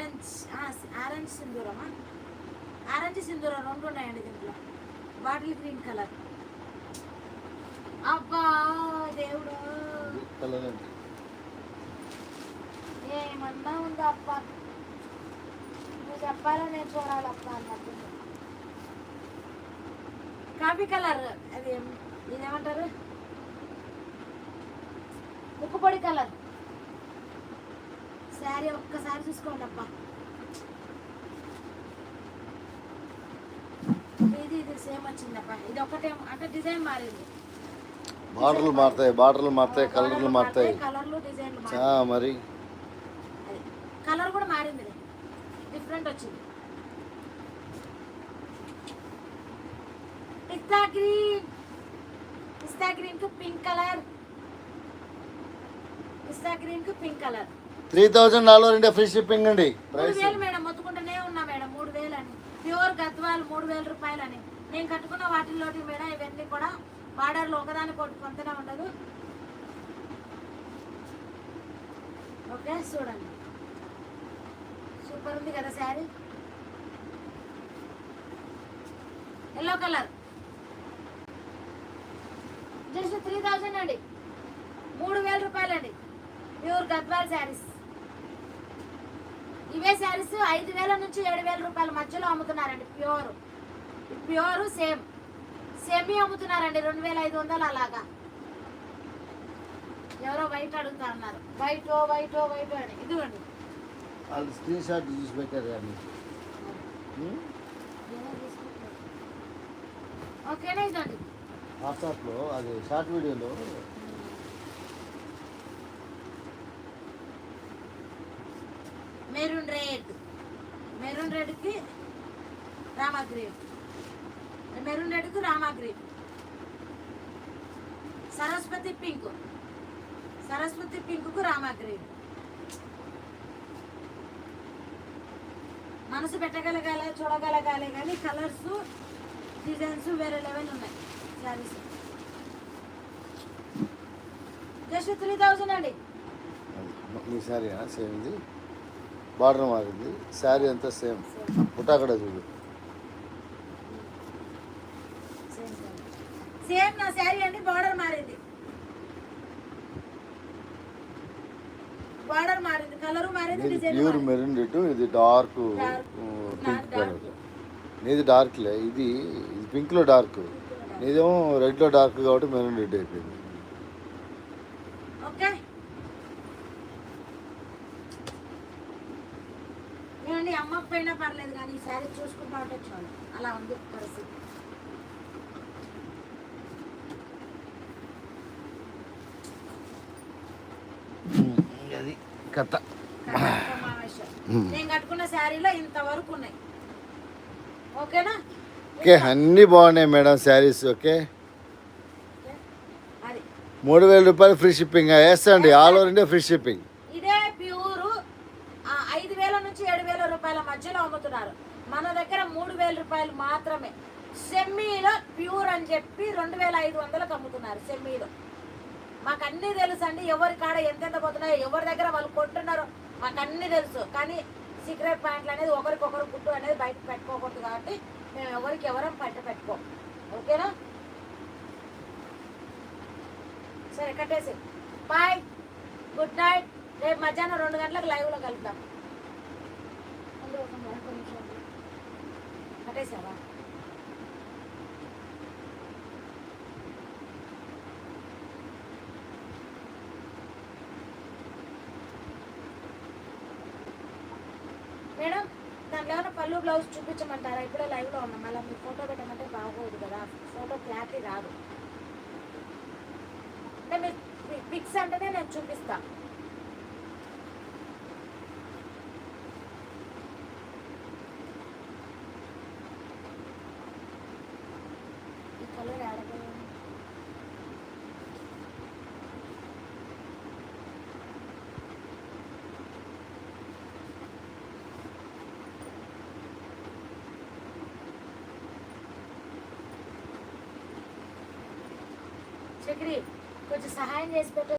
Orange orange సింధూరమా? Orange సింధూరం రెండు ఉన్నాయండి దీంట్లో. Bottle green colour. అబ్బా దేవుడు. ఏమన్నా ఉందా అప్ప నువ్వు చెప్పాలో నేను చూడాలప్ప అన్నట్టు. కాఫీ కలర్ అది ఇదేమంటారు? ముక్కుపొడి కలర్. శారీ ఒక్కసారి చూసుకోండి అప్ప ఇది ఇది సేమ్ వచ్చిందప్ప ఇది ఒకటే అంటే డిజైన్ మారింది. బార్డర్లు మారుతాయి బార్డర్లు మారుతాయి కలర్లు మారుతాయి కలర్లు డిజైన్లు చా మరి. కలర్ కూడా మారింది. డిఫరెంట్ వచ్చింది. పిస్తా గ్రీన్. పిస్తా గ్రీన్కు pink colour. Pista గ్రీన్కు pink colour. Three thousand all over India free shipping అండి. ప్రైస్ మేడం మొత్తుకుంటూనే ఉన్నా మేడం మూడు వేలు అని ప్యూర్ గద్వాలు మూడు వేల రూపాయలు అని నేను కట్టుకున్న వాటిల్లోటి మేడం ఇవన్నీ కూడా బార్డర్లు ఒకదాని కొట్టు కొంతనే ఉండదు. ఓకే చూడండి. సూపర్ ఉంది కదా sari? Yellow colour. Just three thousand అండి. మూడు వేల రూపాయలు అండి ప్యూర్ గద్వాల్ శారీస్. ఇవే శారీస్ ఐదు వేల నుంచి ఏడు వేల రూపాయల మధ్యలో అమ్ముతున్నారండి. ప్యూర్. Pure same. సెమీ అమ్ముతున్నారండి. రెండు వేల ఐదు వందలు అలాగా. ఎవరో వైట్ అడుగుతా అన్నారు వైట్ వైట్ వైట్ అని. ఇదిగోండి. వాళ్ళు స్క్రీన్ షాట్ చూసి పెట్టారు కానీ. ఓకేనా ఇదండి వాట్సాప్లో అది షార్ట్ వీడియోలో మెరూన్ రెడ్. మెరూన్ రెడ్కి రామా గ్రీన్ మెరూన్ రెడ్కి రామా గ్రీన్ సరస్వతి పింక్. సరస్వతి పింక్కు రామా గ్రీన్ మనసు పెట్టగలగాలి చూడగలగాలి కానీ కలర్స్ డిజైన్స్ వేరే లెవెల్ ఉన్నాయి శారీస్. జస్ట్ త్రీ థౌజండ్ అండి. అది మీ బార్డర్ మారింది. శారీ అంతా సేమ్. పుటాకడ చూడు. సేమ్ నా శారీ అండి బార్డర్ మారింది. బార్డర్ మారింది కలర్ మారింది ఇది డిజైన్ ప్యూర్ మెరూన్ ఇటు ఇది డార్క్. పింక్. కలర్. నీది డార్క్లే ఇది ఇది పింక్లో డార్క్. నీదేమో రెడ్లో డార్క్ కాబట్టి మెరూన్ రెడ్ అయిపోయింది ఓకే ఏమండి అమ్మకపోయినా పర్లేదు కానీ ఈ శారీ చూసుకుంటా ఉంటే చాలు. అలా ఉంది పరిస్థితి. అది కథ. నేను కట్టుకున్న శారీలో ఇంతవరకు ఉన్నాయి. ఓకేనా? ఓకే అన్నీ బాగున్నాయి మేడం శారీస్ ఓకే? మూడు వేల రూపాయలు free shipping. వేస్తండి all over India free shipping ఇదే ప్యూరు ఆ, ఐదు వేల నుంచి ఏడు వేల రూపాయల మధ్యలో అమ్ముతున్నారు. మన దగ్గర మూడు వేల రూపాయలు మాత్రమే. సెమ్మీలో ప్యూర్ అని చెప్పి రెండు వేల ఐదు వందలకు అమ్ముతున్నారు సెమ్మీలో. మాకు అన్నీ తెలుసు అండి ఎవరి కాడ ఎంతెంత పోతున్నాయో ఎవరి దగ్గర వాళ్ళు కొంటున్నారో మాకు అన్నీ తెలుసు. కానీ సీక్రెట్ ప్యాంట్లు అనేది ఒకరికొకరు గుట్టు అనేది బయట పెట్టుకోకూడదు కాబట్టి మేము ఎవరికి ఎవరం పంట పెట్టుకోం. ఓకేనా? సరే కట్టేసి బాయ్. Good night. రేపు మధ్యాహ్నం రెండు గంటలకు లైవ్లో కలుద్దాం. కట్టేసావా మేడం దాంట్లో ఏమైనా పళ్ళు బ్లౌజ్ చూపించమంటారా? ఇప్పుడే లైవ్లో ఉన్నాం. అలా మీరు ఫోటో పెట్టమంటే బాగోదు కదా. ఫోటో క్లారిటీ రాదు. అంటే మీరు పిక్స్ అంటేనే నేను చూపిస్తాను చక్రి కొంచెం సహాయం చేసి పెట్టు